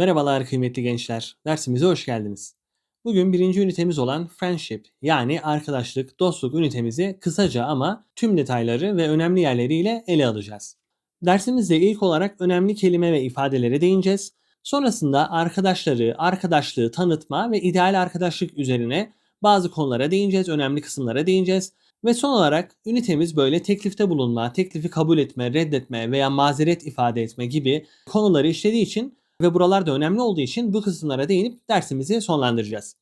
Merhabalar kıymetli gençler. Dersimize hoş geldiniz. Bugün birinci ünitemiz olan Friendship yani arkadaşlık, dostluk ünitemizi kısaca ama tüm detayları ve önemli yerleriyle ele alacağız. Dersimizde ilk olarak önemli kelime ve ifadelere değineceğiz. Sonrasında arkadaşları, arkadaşlığı tanıtma ve ideal arkadaşlık üzerine bazı konulara değineceğiz, önemli kısımlara değineceğiz. Ve son olarak ünitemiz böyle teklifte bulunma, teklifi kabul etme, reddetme veya mazeret ifade etme gibi konuları işlediği için ve buralar da önemli olduğu için bu kısımlara değinip dersimizi sonlandıracağız.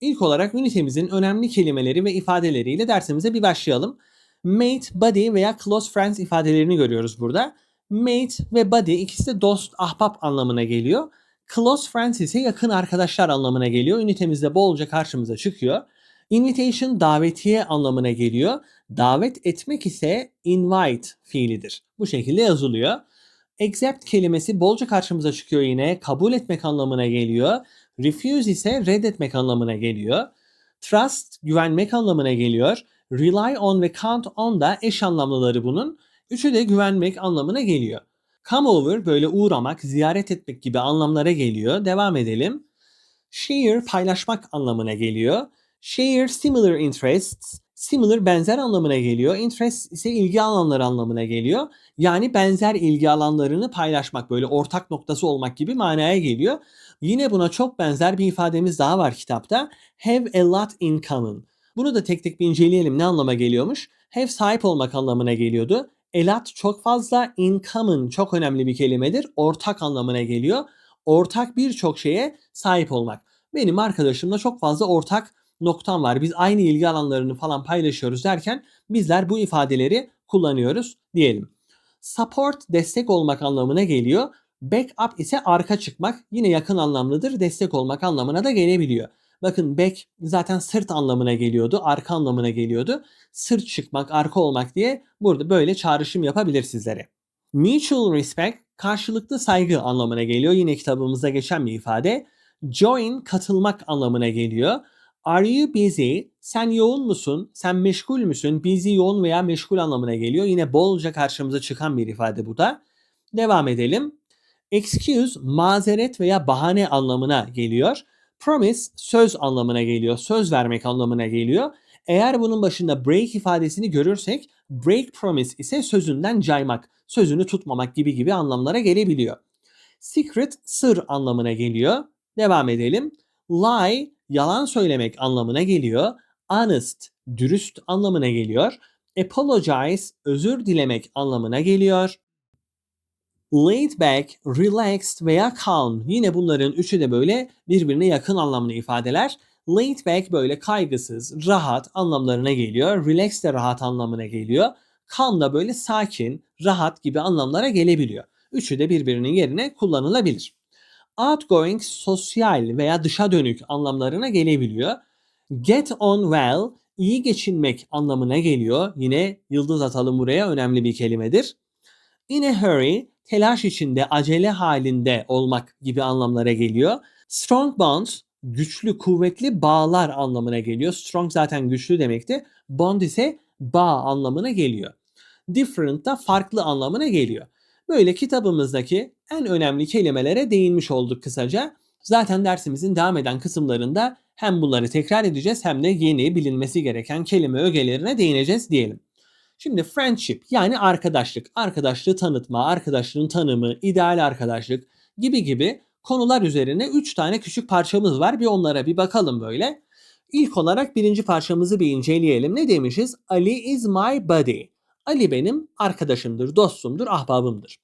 İlk olarak ünitemizin önemli kelimeleri ve ifadeleriyle dersimize bir başlayalım. Mate, buddy veya close friends ifadelerini görüyoruz burada. Mate ve buddy ikisi de dost, ahbap anlamına geliyor. Close friends ise yakın arkadaşlar anlamına geliyor. Ünitemizde bolca karşımıza çıkıyor. Invitation davetiye anlamına geliyor. Davet etmek ise invite fiilidir. Bu şekilde yazılıyor. Accept kelimesi bolca karşımıza çıkıyor yine. Kabul etmek anlamına geliyor. Refuse ise reddetmek anlamına geliyor. Trust güvenmek anlamına geliyor. Rely on ve count on da eş anlamlıları bunun. Üçü de güvenmek anlamına geliyor. Come over böyle uğramak, ziyaret etmek gibi anlamlara geliyor. Devam edelim. Share paylaşmak anlamına geliyor. Share similar interests Similar benzer anlamına geliyor. Interest ise ilgi alanları anlamına geliyor. Yani benzer ilgi alanlarını paylaşmak böyle ortak noktası olmak gibi manaya geliyor. Yine buna çok benzer bir ifademiz daha var kitapta. Have a lot in common. Bunu da tek tek bir inceleyelim ne anlama geliyormuş. Have sahip olmak anlamına geliyordu. A lot çok fazla, in common çok önemli bir kelimedir. Ortak anlamına geliyor. Ortak birçok şeye sahip olmak. Benim arkadaşımla çok fazla ortak noktam var. Biz aynı ilgi alanlarını falan paylaşıyoruz derken bizler bu ifadeleri kullanıyoruz diyelim. Support destek olmak anlamına geliyor. Backup ise arka çıkmak yine yakın anlamlıdır. Destek olmak anlamına da gelebiliyor. Bakın back zaten sırt anlamına geliyordu, arka anlamına geliyordu. Sırt çıkmak, arka olmak diye burada böyle çağrışım yapabilir sizlere. Mutual respect karşılıklı saygı anlamına geliyor. Yine kitabımızda geçen bir ifade. Join katılmak anlamına geliyor. Are you busy? Sen yoğun musun? Sen meşgul müsün? Busy yoğun veya meşgul anlamına geliyor. Yine bolca karşımıza çıkan bir ifade bu da. Devam edelim. Excuse mazeret veya bahane anlamına geliyor. Promise söz anlamına geliyor. Söz vermek anlamına geliyor. Eğer bunun başında break ifadesini görürsek break promise ise sözünden caymak, sözünü tutmamak gibi gibi anlamlara gelebiliyor. Secret sır anlamına geliyor. Devam edelim. Lie yalan söylemek anlamına geliyor. Honest dürüst anlamına geliyor. Apologize özür dilemek anlamına geliyor. Laid back, relaxed veya calm. Yine bunların üçü de böyle birbirine yakın anlamlı ifadeler. Laid back böyle kaygısız, rahat anlamlarına geliyor. Relax de rahat anlamına geliyor. Calm da böyle sakin, rahat gibi anlamlara gelebiliyor. Üçü de birbirinin yerine kullanılabilir outgoing sosyal veya dışa dönük anlamlarına gelebiliyor. Get on well iyi geçinmek anlamına geliyor. Yine yıldız atalım buraya önemli bir kelimedir. In a hurry telaş içinde acele halinde olmak gibi anlamlara geliyor. Strong bonds güçlü kuvvetli bağlar anlamına geliyor. Strong zaten güçlü demekti. Bond ise bağ anlamına geliyor. Different da farklı anlamına geliyor. Böyle kitabımızdaki en önemli kelimelere değinmiş olduk kısaca. Zaten dersimizin devam eden kısımlarında hem bunları tekrar edeceğiz hem de yeni bilinmesi gereken kelime ögelerine değineceğiz diyelim. Şimdi friendship yani arkadaşlık, arkadaşlığı tanıtma, arkadaşlığın tanımı, ideal arkadaşlık gibi gibi konular üzerine 3 tane küçük parçamız var. Bir onlara bir bakalım böyle. İlk olarak birinci parçamızı bir inceleyelim. Ne demişiz? Ali is my buddy. Ali benim arkadaşımdır, dostumdur, ahbabımdır.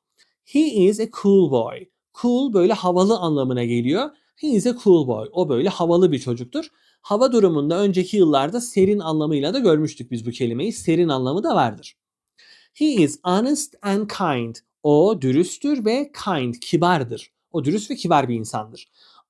He is a cool boy. Cool böyle havalı anlamına geliyor. He is a cool boy. O böyle havalı bir çocuktur. Hava durumunda önceki yıllarda serin anlamıyla da görmüştük biz bu kelimeyi. Serin anlamı da vardır. He is honest and kind. O dürüsttür ve kind, kibardır. O dürüst ve kibar bir insandır.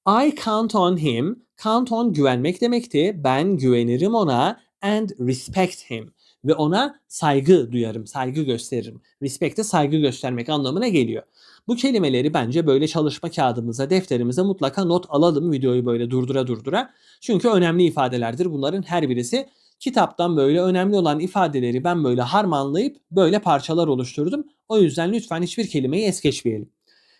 I count on him. Count on güvenmek demekti. Ben güvenirim ona and respect him ve ona saygı duyarım, saygı gösteririm. Respect'e saygı göstermek anlamına geliyor. Bu kelimeleri bence böyle çalışma kağıdımıza, defterimize mutlaka not alalım videoyu böyle durdura durdura. Çünkü önemli ifadelerdir bunların her birisi. Kitaptan böyle önemli olan ifadeleri ben böyle harmanlayıp böyle parçalar oluşturdum. O yüzden lütfen hiçbir kelimeyi es geçmeyelim.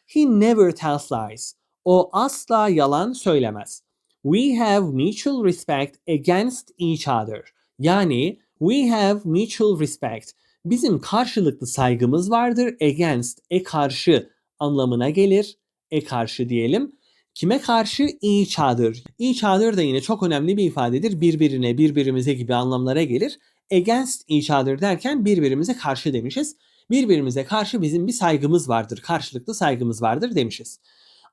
He never tells lies. O asla yalan söylemez. We have mutual respect against each other. Yani we have mutual respect. Bizim karşılıklı saygımız vardır. Against, e karşı anlamına gelir. E karşı diyelim. Kime karşı? Each other. Each other da yine çok önemli bir ifadedir. Birbirine, birbirimize gibi anlamlara gelir. Against each other derken birbirimize karşı demişiz. Birbirimize karşı bizim bir saygımız vardır. Karşılıklı saygımız vardır demişiz.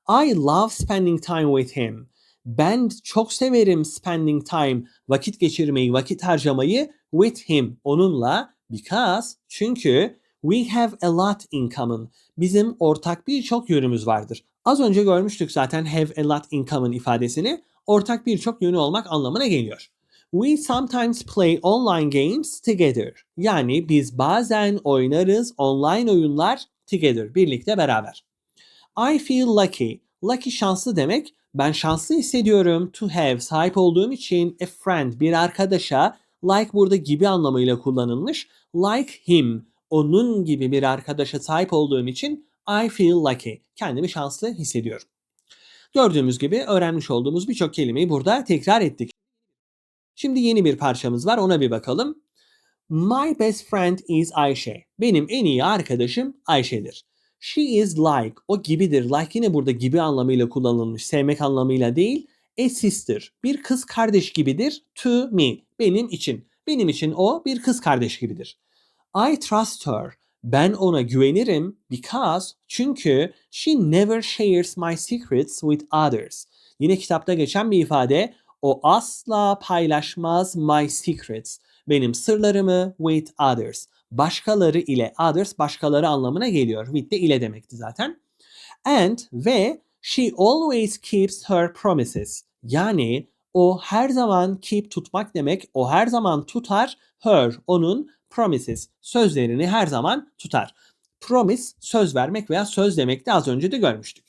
I love spending time with him. Ben çok severim spending time, vakit geçirmeyi, vakit harcamayı with him, onunla. Because, çünkü we have a lot in common. Bizim ortak birçok yönümüz vardır. Az önce görmüştük zaten have a lot in common ifadesini. Ortak birçok yönü olmak anlamına geliyor. We sometimes play online games together. Yani biz bazen oynarız online oyunlar together, birlikte beraber. I feel lucky. Lucky şanslı demek. Ben şanslı hissediyorum to have sahip olduğum için a friend bir arkadaşa like burada gibi anlamıyla kullanılmış. Like him onun gibi bir arkadaşa sahip olduğum için I feel lucky. Kendimi şanslı hissediyorum. Gördüğümüz gibi öğrenmiş olduğumuz birçok kelimeyi burada tekrar ettik. Şimdi yeni bir parçamız var ona bir bakalım. My best friend is Ayşe. Benim en iyi arkadaşım Ayşe'dir. She is like, o gibidir. Like yine burada gibi anlamıyla kullanılmış, sevmek anlamıyla değil. A sister, bir kız kardeş gibidir. To me, benim için. Benim için o bir kız kardeş gibidir. I trust her. Ben ona güvenirim because çünkü she never shares my secrets with others. Yine kitapta geçen bir ifade. O asla paylaşmaz my secrets. Benim sırlarımı with others. Başkaları ile others başkaları anlamına geliyor. With de ile demekti zaten. And ve she always keeps her promises. Yani o her zaman keep tutmak demek. O her zaman tutar her onun promises sözlerini her zaman tutar. Promise söz vermek veya söz demekti az önce de görmüştük.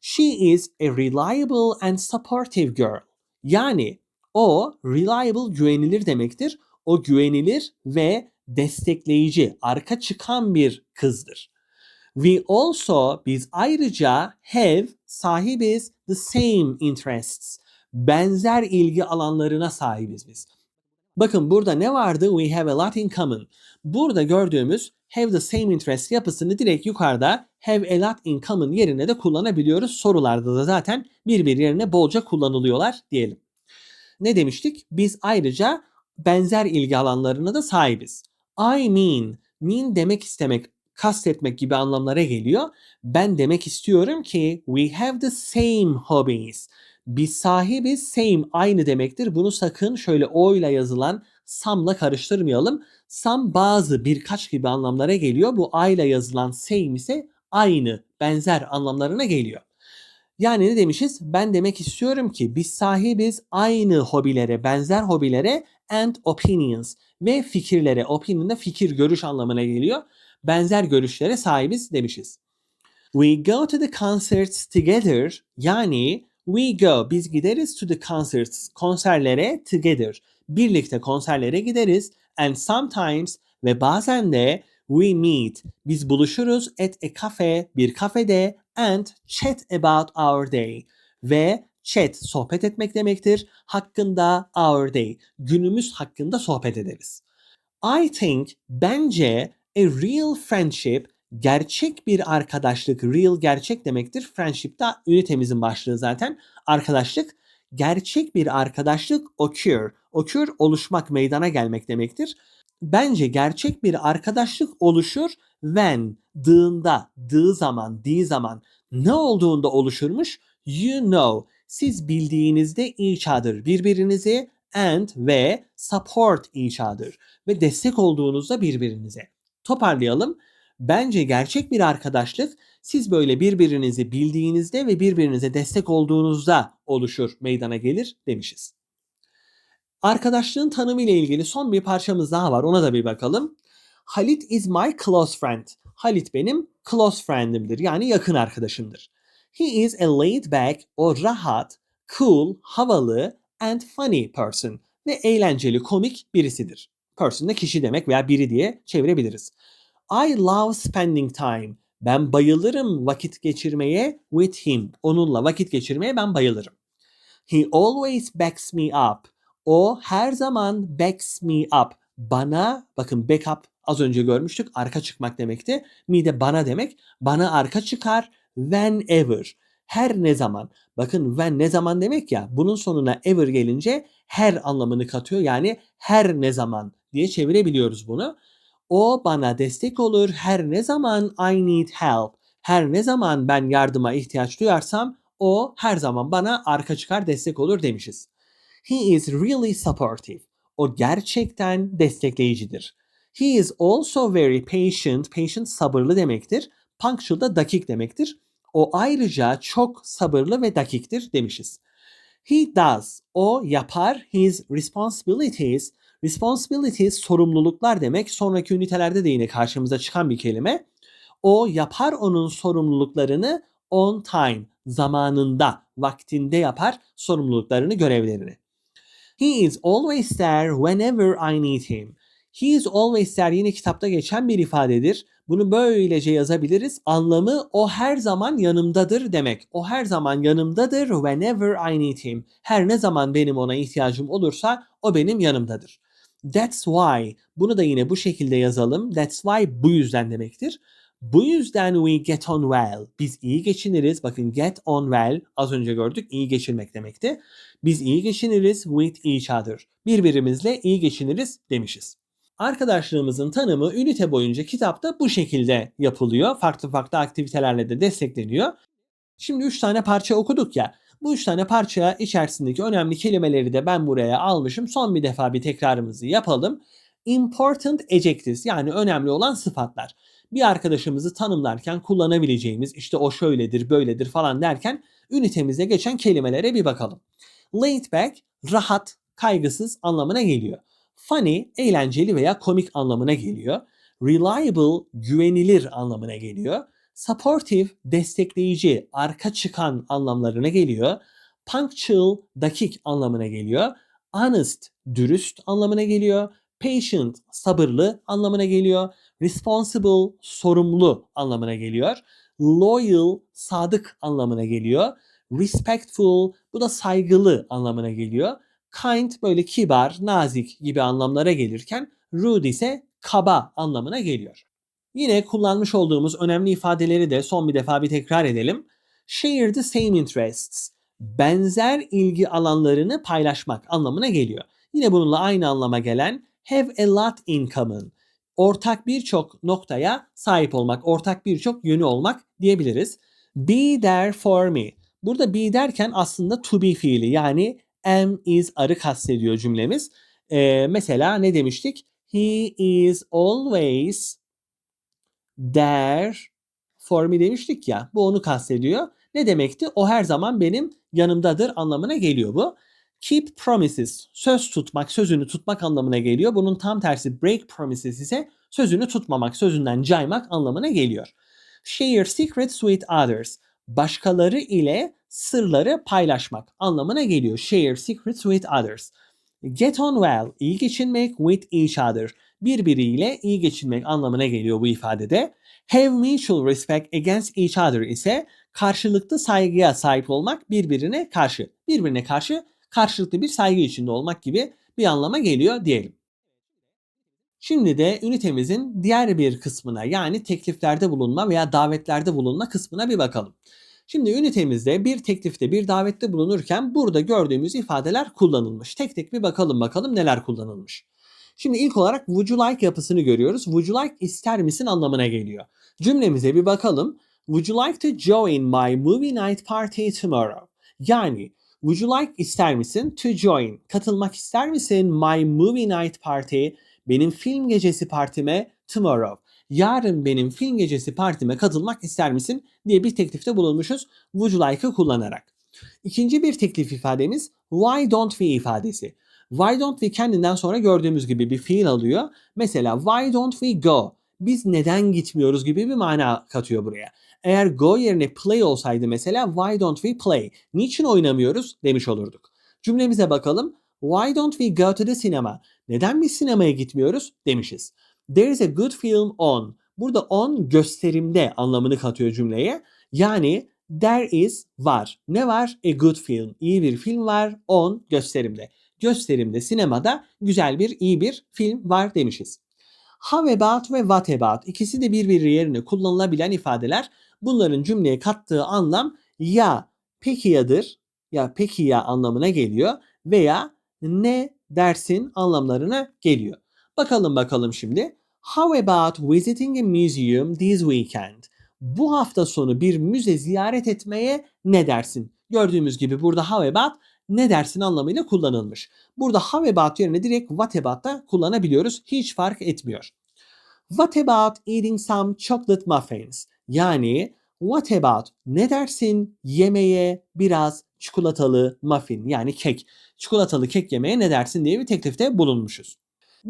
She is a reliable and supportive girl. Yani o reliable güvenilir demektir. O güvenilir ve destekleyici, arka çıkan bir kızdır. We also biz ayrıca have sahibiz the same interests. Benzer ilgi alanlarına sahibiz biz. Bakın burada ne vardı? We have a lot in common. Burada gördüğümüz have the same interest yapısını direkt yukarıda have a lot in common yerine de kullanabiliyoruz. Sorularda da zaten birbir yerine bolca kullanılıyorlar diyelim. Ne demiştik? Biz ayrıca benzer ilgi alanlarına da sahibiz. I mean, mean demek istemek, kastetmek gibi anlamlara geliyor. Ben demek istiyorum ki we have the same hobbies. Biz sahibiz same aynı demektir. Bunu sakın şöyle o ile yazılan some'la karıştırmayalım. Some bazı birkaç gibi anlamlara geliyor. Bu I ile yazılan same ise aynı, benzer anlamlarına geliyor. Yani ne demişiz? Ben demek istiyorum ki biz sahibiz aynı hobilere, benzer hobilere and opinions ve fikirlere. Opinion da fikir, görüş anlamına geliyor. Benzer görüşlere sahibiz demişiz. We go to the concerts together yani we go biz gideriz to the concerts konserlere together. Birlikte konserlere gideriz and sometimes ve bazen de we meet biz buluşuruz at a cafe bir kafede and chat about our day ve chat sohbet etmek demektir. Hakkında our day günümüz hakkında sohbet ederiz. I think bence a real friendship gerçek bir arkadaşlık real gerçek demektir. Friendship de ünitemizin başlığı zaten. Arkadaşlık gerçek bir arkadaşlık occur. Occur oluşmak, meydana gelmek demektir. Bence gerçek bir arkadaşlık oluşur when, dığında, dığı zaman, di zaman ne olduğunda oluşurmuş? You know. Siz bildiğinizde other, birbirinizi and ve support other ve destek olduğunuzda birbirinize. Toparlayalım. Bence gerçek bir arkadaşlık siz böyle birbirinizi bildiğinizde ve birbirinize destek olduğunuzda oluşur, meydana gelir demişiz. Arkadaşlığın tanımı ile ilgili son bir parçamız daha var. Ona da bir bakalım. Halit is my close friend. Halit benim close friend'imdir. Yani yakın arkadaşımdır. He is a laid back, o rahat, cool, havalı and funny person ve eğlenceli, komik birisidir. Person de kişi demek veya biri diye çevirebiliriz. I love spending time. Ben bayılırım vakit geçirmeye with him. Onunla vakit geçirmeye ben bayılırım. He always backs me up. O her zaman backs me up. Bana bakın backup az önce görmüştük arka çıkmak demekti. Me de bana demek. Bana arka çıkar whenever. Her ne zaman. Bakın when ne zaman demek ya. Bunun sonuna ever gelince her anlamını katıyor. Yani her ne zaman diye çevirebiliyoruz bunu. O bana destek olur her ne zaman I need help. Her ne zaman ben yardıma ihtiyaç duyarsam o her zaman bana arka çıkar destek olur demişiz. He is really supportive. O gerçekten destekleyicidir. He is also very patient. Patient sabırlı demektir. Punctual da dakik demektir. O ayrıca çok sabırlı ve dakiktir demişiz. He does. O yapar his responsibilities. Responsibilities sorumluluklar demek. Sonraki ünitelerde de yine karşımıza çıkan bir kelime. O yapar onun sorumluluklarını on time, zamanında, vaktinde yapar sorumluluklarını, görevlerini. He is always there whenever I need him. He is always there yine kitapta geçen bir ifadedir. Bunu böylece yazabiliriz. Anlamı o her zaman yanımdadır demek. O her zaman yanımdadır whenever I need him. Her ne zaman benim ona ihtiyacım olursa o benim yanımdadır. That's why. Bunu da yine bu şekilde yazalım. That's why bu yüzden demektir. Bu yüzden we get on well. Biz iyi geçiniriz. Bakın get on well az önce gördük iyi geçirmek demekti. Biz iyi geçiniriz with each other. Birbirimizle iyi geçiniriz demişiz. Arkadaşlığımızın tanımı ünite boyunca kitapta bu şekilde yapılıyor. Farklı farklı aktivitelerle de destekleniyor. Şimdi 3 tane parça okuduk ya. Bu 3 tane parça içerisindeki önemli kelimeleri de ben buraya almışım. Son bir defa bir tekrarımızı yapalım. Important adjectives yani önemli olan sıfatlar. Bir arkadaşımızı tanımlarken kullanabileceğimiz işte o şöyledir böyledir falan derken ünitemize geçen kelimelere bir bakalım. Laid back rahat, kaygısız anlamına geliyor. Funny, eğlenceli veya komik anlamına geliyor. Reliable, güvenilir anlamına geliyor. Supportive, destekleyici, arka çıkan anlamlarına geliyor. Punctual, dakik anlamına geliyor. Honest, dürüst anlamına geliyor. Patient, sabırlı anlamına geliyor. Responsible, sorumlu anlamına geliyor. Loyal, sadık anlamına geliyor. Respectful, bu da saygılı anlamına geliyor. Kind böyle kibar, nazik gibi anlamlara gelirken rude ise kaba anlamına geliyor. Yine kullanmış olduğumuz önemli ifadeleri de son bir defa bir tekrar edelim. Share the same interests. Benzer ilgi alanlarını paylaşmak anlamına geliyor. Yine bununla aynı anlama gelen have a lot in common. Ortak birçok noktaya sahip olmak, ortak birçok yönü olmak diyebiliriz. Be there for me. Burada be derken aslında to be fiili yani am is arı kastediyor cümlemiz. Ee, mesela ne demiştik? He is always there for me demiştik ya. Bu onu kastediyor. Ne demekti? O her zaman benim yanımdadır anlamına geliyor bu. Keep promises, söz tutmak, sözünü tutmak anlamına geliyor. Bunun tam tersi break promises ise sözünü tutmamak, sözünden caymak anlamına geliyor. Share secrets with others, başkaları ile sırları paylaşmak anlamına geliyor. Share secrets with others. Get on well, iyi geçinmek with each other. Birbiriyle iyi geçinmek anlamına geliyor bu ifadede. Have mutual respect against each other ise karşılıklı saygıya sahip olmak birbirine karşı. Birbirine karşı karşılıklı bir saygı içinde olmak gibi bir anlama geliyor diyelim. Şimdi de ünitemizin diğer bir kısmına yani tekliflerde bulunma veya davetlerde bulunma kısmına bir bakalım. Şimdi ünitemizde bir teklifte bir davette bulunurken burada gördüğümüz ifadeler kullanılmış. Tek tek bir bakalım bakalım neler kullanılmış. Şimdi ilk olarak would you like yapısını görüyoruz. Would you like ister misin anlamına geliyor. Cümlemize bir bakalım. Would you like to join my movie night party tomorrow? Yani would you like ister misin to join? Katılmak ister misin my movie night party? Benim film gecesi partime tomorrow yarın benim film gecesi partime katılmak ister misin diye bir teklifte bulunmuşuz would you like'ı kullanarak. İkinci bir teklif ifademiz why don't we ifadesi. Why don't we kendinden sonra gördüğümüz gibi bir fiil alıyor. Mesela why don't we go? Biz neden gitmiyoruz gibi bir mana katıyor buraya. Eğer go yerine play olsaydı mesela why don't we play? Niçin oynamıyoruz demiş olurduk. Cümlemize bakalım. Why don't we go to the cinema? Neden biz sinemaya gitmiyoruz demişiz. There is a good film on. Burada on gösterimde anlamını katıyor cümleye. Yani there is var. Ne var? A good film. İyi bir film var. On gösterimde. Gösterimde sinemada güzel bir iyi bir film var demişiz. How about ve what about ikisi de birbiri yerine kullanılabilen ifadeler. Bunların cümleye kattığı anlam ya peki yadır ya peki ya anlamına geliyor veya ne dersin anlamlarına geliyor. Bakalım bakalım şimdi. How about visiting a museum this weekend? Bu hafta sonu bir müze ziyaret etmeye ne dersin? Gördüğümüz gibi burada how about ne dersin anlamıyla kullanılmış. Burada how about yerine direkt what about da kullanabiliyoruz. Hiç fark etmiyor. What about eating some chocolate muffins? Yani what about ne dersin yemeye biraz çikolatalı muffin yani kek. Çikolatalı kek yemeye ne dersin diye bir teklifte bulunmuşuz.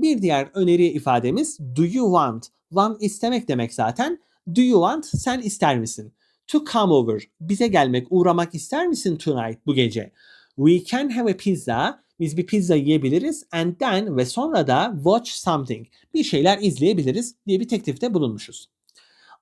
Bir diğer öneri ifademiz do you want? Want istemek demek zaten. Do you want? Sen ister misin? To come over. Bize gelmek, uğramak ister misin tonight bu gece? We can have a pizza. Biz bir pizza yiyebiliriz and then ve sonra da watch something. Bir şeyler izleyebiliriz diye bir teklifte bulunmuşuz.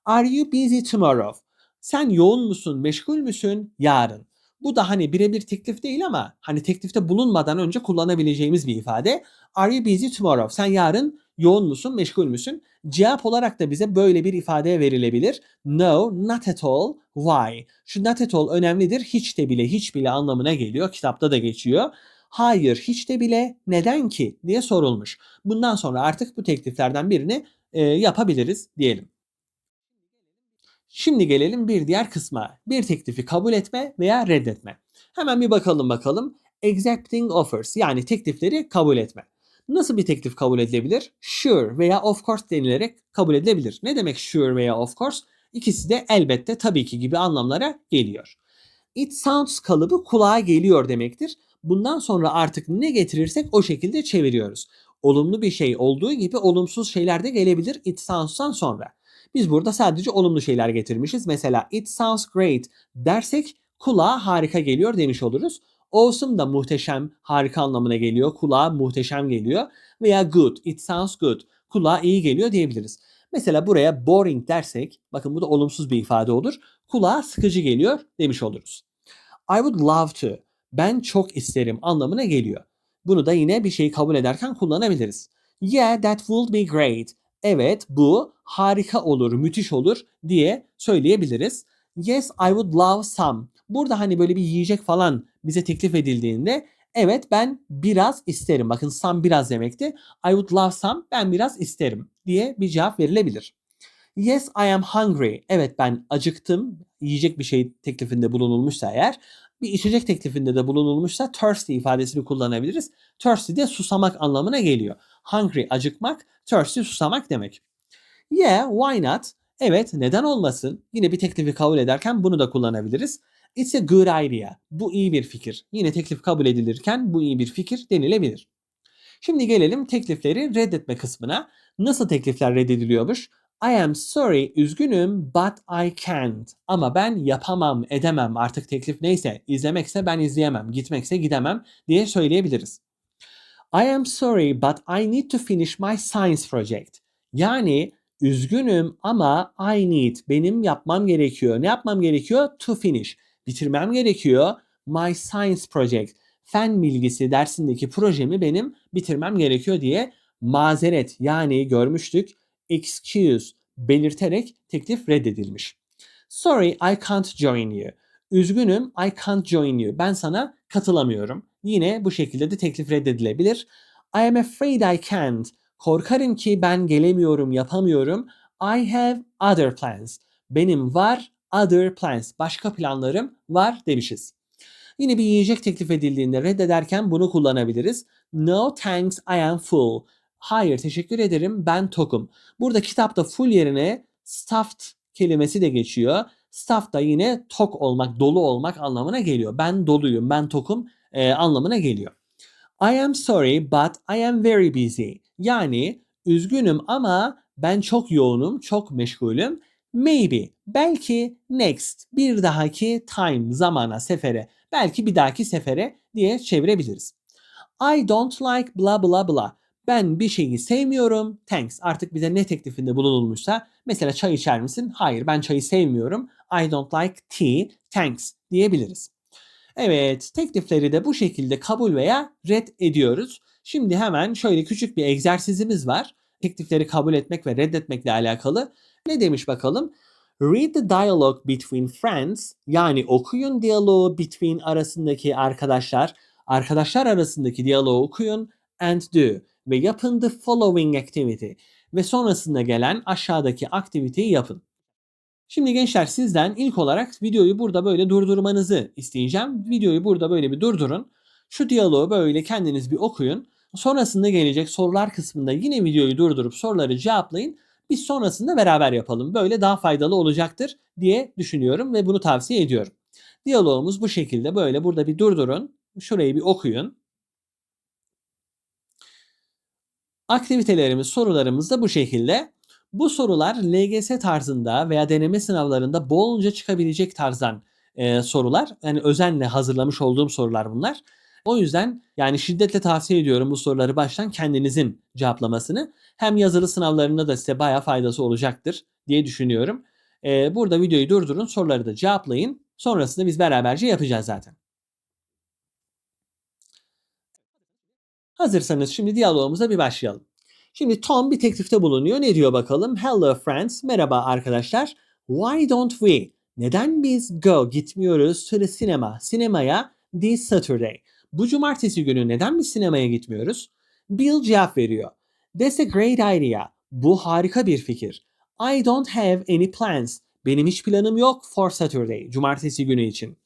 Are you busy tomorrow? Sen yoğun musun, meşgul müsün yarın? Bu da hani birebir teklif değil ama hani teklifte bulunmadan önce kullanabileceğimiz bir ifade. Are you busy tomorrow? Sen yarın yoğun musun, meşgul müsün? Cevap olarak da bize böyle bir ifade verilebilir. No, not at all. Why? Şu not at all önemlidir. Hiç de bile, hiç bile anlamına geliyor. Kitapta da geçiyor. Hayır, hiç de bile neden ki diye sorulmuş. Bundan sonra artık bu tekliflerden birini e, yapabiliriz diyelim. Şimdi gelelim bir diğer kısma. Bir teklifi kabul etme veya reddetme. Hemen bir bakalım bakalım. Accepting offers yani teklifleri kabul etme. Nasıl bir teklif kabul edilebilir? Sure veya of course denilerek kabul edilebilir. Ne demek sure veya of course? İkisi de elbette tabii ki gibi anlamlara geliyor. It sounds kalıbı kulağa geliyor demektir. Bundan sonra artık ne getirirsek o şekilde çeviriyoruz. Olumlu bir şey olduğu gibi olumsuz şeyler de gelebilir it sounds'tan sonra. Biz burada sadece olumlu şeyler getirmişiz. Mesela it sounds great dersek kulağa harika geliyor demiş oluruz. Awesome da muhteşem, harika anlamına geliyor. Kulağa muhteşem geliyor. Veya good, it sounds good. Kulağa iyi geliyor diyebiliriz. Mesela buraya boring dersek, bakın bu da olumsuz bir ifade olur. Kulağa sıkıcı geliyor demiş oluruz. I would love to, ben çok isterim anlamına geliyor. Bunu da yine bir şeyi kabul ederken kullanabiliriz. Yeah, that would be great. Evet, bu harika olur, müthiş olur diye söyleyebiliriz. Yes, I would love some. Burada hani böyle bir yiyecek falan bize teklif edildiğinde evet ben biraz isterim. Bakın some biraz demekti. I would love some. Ben biraz isterim diye bir cevap verilebilir. Yes, I am hungry. Evet ben acıktım. Yiyecek bir şey teklifinde bulunulmuşsa eğer bir içecek teklifinde de bulunulmuşsa thirsty ifadesini kullanabiliriz. Thirsty de susamak anlamına geliyor. Hungry acıkmak, thirsty susamak demek. Yeah, why not? Evet, neden olmasın? Yine bir teklifi kabul ederken bunu da kullanabiliriz. It's a good idea. Bu iyi bir fikir. Yine teklif kabul edilirken bu iyi bir fikir denilebilir. Şimdi gelelim teklifleri reddetme kısmına. Nasıl teklifler reddediliyormuş? I am sorry, üzgünüm but I can't. Ama ben yapamam, edemem. Artık teklif neyse, izlemekse ben izleyemem, gitmekse gidemem diye söyleyebiliriz. I am sorry but I need to finish my science project. Yani üzgünüm ama I need, benim yapmam gerekiyor. Ne yapmam gerekiyor? To finish. Bitirmem gerekiyor. My science project. Fen bilgisi dersindeki projemi benim bitirmem gerekiyor diye mazeret yani görmüştük excuse belirterek teklif reddedilmiş. Sorry I can't join you. Üzgünüm I can't join you. Ben sana katılamıyorum. Yine bu şekilde de teklif reddedilebilir. I am afraid I can't. Korkarım ki ben gelemiyorum, yapamıyorum. I have other plans. Benim var other plans. Başka planlarım var demişiz. Yine bir yiyecek teklif edildiğinde reddederken bunu kullanabiliriz. No thanks I am full. Hayır teşekkür ederim ben tokum. Burada kitapta full yerine stuffed kelimesi de geçiyor. Stuffed da yine tok olmak, dolu olmak anlamına geliyor. Ben doluyum, ben tokum e, anlamına geliyor. I am sorry but I am very busy. Yani üzgünüm ama ben çok yoğunum, çok meşgulüm. Maybe, belki next, bir dahaki time, zamana, sefere, belki bir dahaki sefere diye çevirebiliriz. I don't like blah blah blah. Ben bir şeyi sevmiyorum. Thanks. Artık bize ne teklifinde bulunulmuşsa mesela çay içer misin? Hayır ben çayı sevmiyorum. I don't like tea. Thanks diyebiliriz. Evet, teklifleri de bu şekilde kabul veya red ediyoruz. Şimdi hemen şöyle küçük bir egzersizimiz var. Teklifleri kabul etmek ve reddetmekle alakalı. Ne demiş bakalım? Read the dialogue between friends yani okuyun diyaloğu between arasındaki arkadaşlar, arkadaşlar arasındaki diyaloğu okuyun and do ve yapın the following activity ve sonrasında gelen aşağıdaki aktiviteyi yapın. Şimdi gençler sizden ilk olarak videoyu burada böyle durdurmanızı isteyeceğim. Videoyu burada böyle bir durdurun. Şu diyaloğu böyle kendiniz bir okuyun. Sonrasında gelecek sorular kısmında yine videoyu durdurup soruları cevaplayın. Biz sonrasında beraber yapalım. Böyle daha faydalı olacaktır diye düşünüyorum ve bunu tavsiye ediyorum. Diyalogumuz bu şekilde böyle burada bir durdurun. Şurayı bir okuyun. Aktivitelerimiz, sorularımız da bu şekilde. Bu sorular LGS tarzında veya deneme sınavlarında bolca çıkabilecek tarzdan e, sorular. Yani özenle hazırlamış olduğum sorular bunlar. O yüzden yani şiddetle tavsiye ediyorum bu soruları baştan kendinizin cevaplamasını. Hem yazılı sınavlarında da size bayağı faydası olacaktır diye düşünüyorum. E, burada videoyu durdurun, soruları da cevaplayın. Sonrasında biz beraberce yapacağız zaten. Hazırsanız şimdi diyalogumuza bir başlayalım. Şimdi Tom bir teklifte bulunuyor. Ne diyor bakalım? Hello friends. Merhaba arkadaşlar. Why don't we? Neden biz go gitmiyoruz to the cinema? Sinemaya this Saturday. Bu cumartesi günü neden biz sinemaya gitmiyoruz? Bill cevap veriyor. That's a great idea. Bu harika bir fikir. I don't have any plans. Benim hiç planım yok for Saturday. Cumartesi günü için.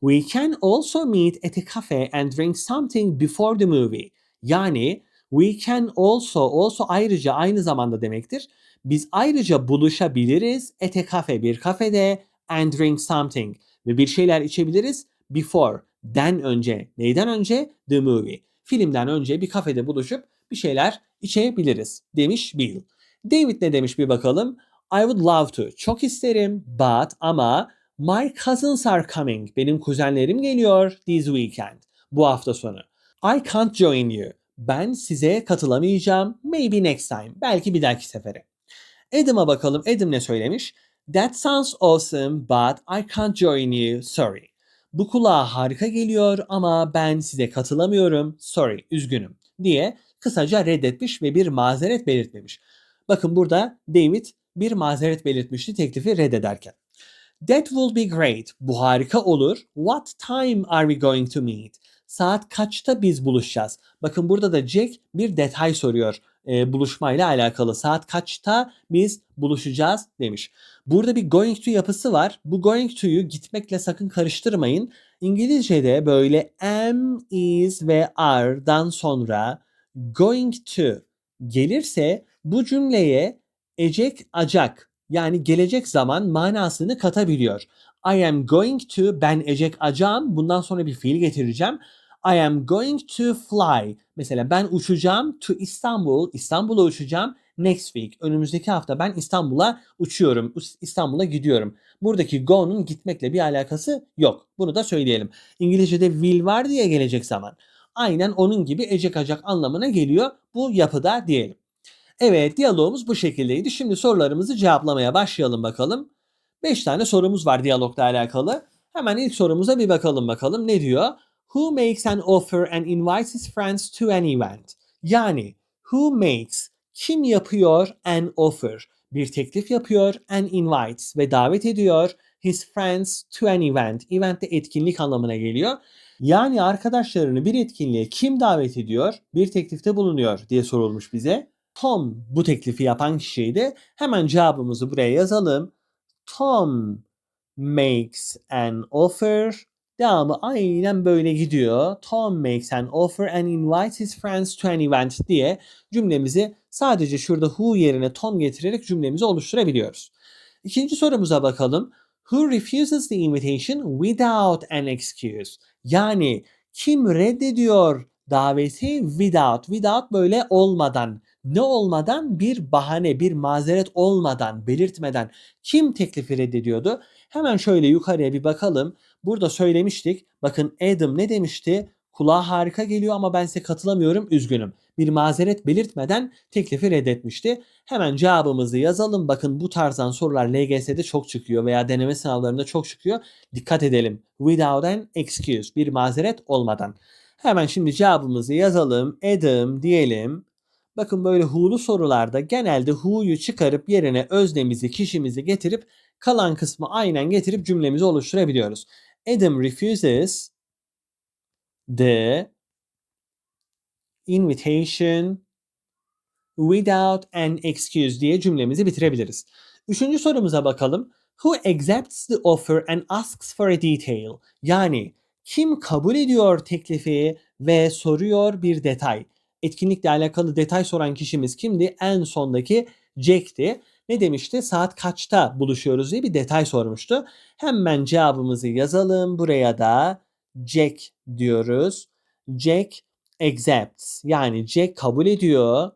We can also meet at a cafe and drink something before the movie. Yani we can also, also ayrıca aynı zamanda demektir. Biz ayrıca buluşabiliriz at a cafe, bir kafede and drink something ve bir şeyler içebiliriz before, den önce. Neyden önce? The movie. Filmden önce bir kafede buluşup bir şeyler içebiliriz demiş Bill. David ne demiş bir bakalım. I would love to. Çok isterim but ama my cousins are coming. Benim kuzenlerim geliyor this weekend. Bu hafta sonu. I can't join you. Ben size katılamayacağım. Maybe next time. Belki bir dahaki sefere. Adam'a bakalım. Adam ne söylemiş? That sounds awesome but I can't join you. Sorry. Bu kulağa harika geliyor ama ben size katılamıyorum. Sorry, üzgünüm diye kısaca reddetmiş ve bir mazeret belirtmemiş. Bakın burada David bir mazeret belirtmişti teklifi reddederken. That will be great. Bu harika olur. What time are we going to meet? Saat kaçta biz buluşacağız? Bakın burada da Jack bir detay soruyor e, buluşmayla alakalı. Saat kaçta biz buluşacağız demiş. Burada bir going to yapısı var. Bu going to'yu gitmekle sakın karıştırmayın. İngilizce'de böyle am, is ve are'dan sonra going to gelirse bu cümleye ecek acak yani gelecek zaman manasını katabiliyor. I am going to ben ecek acam bundan sonra bir fiil getireceğim. I am going to fly. Mesela ben uçacağım to İstanbul. İstanbul'a uçacağım next week. Önümüzdeki hafta ben İstanbul'a uçuyorum. İstanbul'a gidiyorum. Buradaki go'nun gitmekle bir alakası yok. Bunu da söyleyelim. İngilizce'de will var diye gelecek zaman. Aynen onun gibi ecek acak anlamına geliyor bu yapıda diyelim. Evet diyalogumuz bu şekildeydi. Şimdi sorularımızı cevaplamaya başlayalım bakalım. 5 tane sorumuz var diyalogla alakalı. Hemen ilk sorumuza bir bakalım bakalım ne diyor? Who makes an offer and invites his friends to an event? Yani who makes kim yapıyor an offer? Bir teklif yapıyor and invites ve davet ediyor his friends to an event. Event de etkinlik anlamına geliyor. Yani arkadaşlarını bir etkinliğe kim davet ediyor? Bir teklifte bulunuyor diye sorulmuş bize. Tom bu teklifi yapan kişiydi. Hemen cevabımızı buraya yazalım. Tom makes an offer. Devamı aynen böyle gidiyor. Tom makes an offer and invites his friends to an event diye cümlemizi sadece şurada who yerine Tom getirerek cümlemizi oluşturabiliyoruz. İkinci sorumuza bakalım. Who refuses the invitation without an excuse? Yani kim reddediyor daveti without, without böyle olmadan ne olmadan bir bahane, bir mazeret olmadan, belirtmeden kim teklifi reddediyordu? Hemen şöyle yukarıya bir bakalım. Burada söylemiştik. Bakın Adam ne demişti? Kulağa harika geliyor ama ben size katılamıyorum üzgünüm. Bir mazeret belirtmeden teklifi reddetmişti. Hemen cevabımızı yazalım. Bakın bu tarzdan sorular LGS'de çok çıkıyor veya deneme sınavlarında çok çıkıyor. Dikkat edelim. Without an excuse. Bir mazeret olmadan. Hemen şimdi cevabımızı yazalım. Adam diyelim. Bakın böyle who'lu sorularda genelde who'yu çıkarıp yerine öznemizi, kişimizi getirip kalan kısmı aynen getirip cümlemizi oluşturabiliyoruz. Adam refuses the invitation without an excuse diye cümlemizi bitirebiliriz. Üçüncü sorumuza bakalım. Who accepts the offer and asks for a detail? Yani kim kabul ediyor teklifi ve soruyor bir detay. Etkinlikle alakalı detay soran kişimiz kimdi? En sondaki Jack'ti. Ne demişti? Saat kaçta buluşuyoruz diye bir detay sormuştu. Hemen cevabımızı yazalım. Buraya da Jack diyoruz. Jack accepts. Yani Jack kabul ediyor.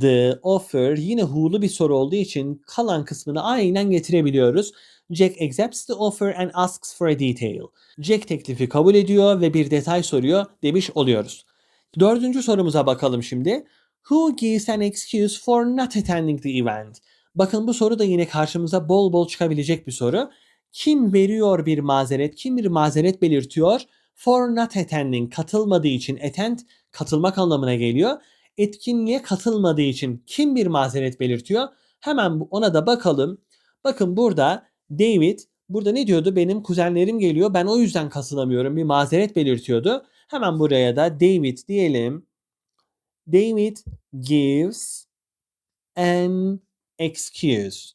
The offer yine who'lu bir soru olduğu için kalan kısmını aynen getirebiliyoruz. Jack accepts the offer and asks for a detail. Jack teklifi kabul ediyor ve bir detay soruyor demiş oluyoruz. Dördüncü sorumuza bakalım şimdi. Who gives an excuse for not attending the event? Bakın bu soru da yine karşımıza bol bol çıkabilecek bir soru. Kim veriyor bir mazeret, kim bir mazeret belirtiyor? For not attending, katılmadığı için attend, katılmak anlamına geliyor. Etkinliğe katılmadığı için kim bir mazeret belirtiyor? Hemen ona da bakalım. Bakın burada David burada ne diyordu? Benim kuzenlerim geliyor. Ben o yüzden katılamıyorum. Bir mazeret belirtiyordu. Hemen buraya da David diyelim. David gives an excuse.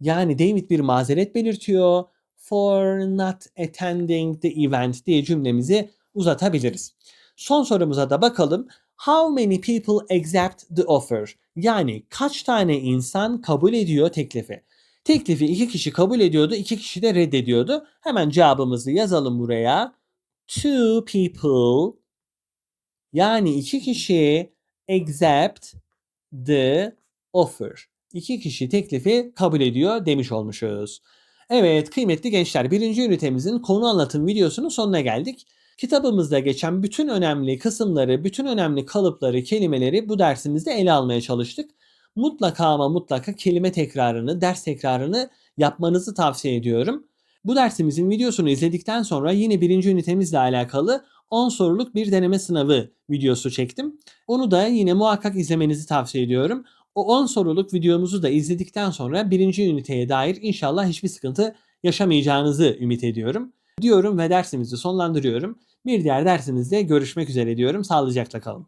Yani David bir mazeret belirtiyor. For not attending the event diye cümlemizi uzatabiliriz. Son sorumuza da bakalım. How many people accept the offer? Yani kaç tane insan kabul ediyor teklifi? Teklifi iki kişi kabul ediyordu, iki kişi de reddediyordu. Hemen cevabımızı yazalım buraya. Two people yani iki kişi accept the offer. İki kişi teklifi kabul ediyor demiş olmuşuz. Evet kıymetli gençler birinci ünitemizin konu anlatım videosunun sonuna geldik. Kitabımızda geçen bütün önemli kısımları, bütün önemli kalıpları, kelimeleri bu dersimizde ele almaya çalıştık. Mutlaka ama mutlaka kelime tekrarını, ders tekrarını yapmanızı tavsiye ediyorum. Bu dersimizin videosunu izledikten sonra yine birinci ünitemizle alakalı 10 soruluk bir deneme sınavı videosu çektim. Onu da yine muhakkak izlemenizi tavsiye ediyorum. O 10 soruluk videomuzu da izledikten sonra birinci üniteye dair inşallah hiçbir sıkıntı yaşamayacağınızı ümit ediyorum. Diyorum ve dersimizi sonlandırıyorum. Bir diğer dersimizde görüşmek üzere diyorum. Sağlıcakla kalın.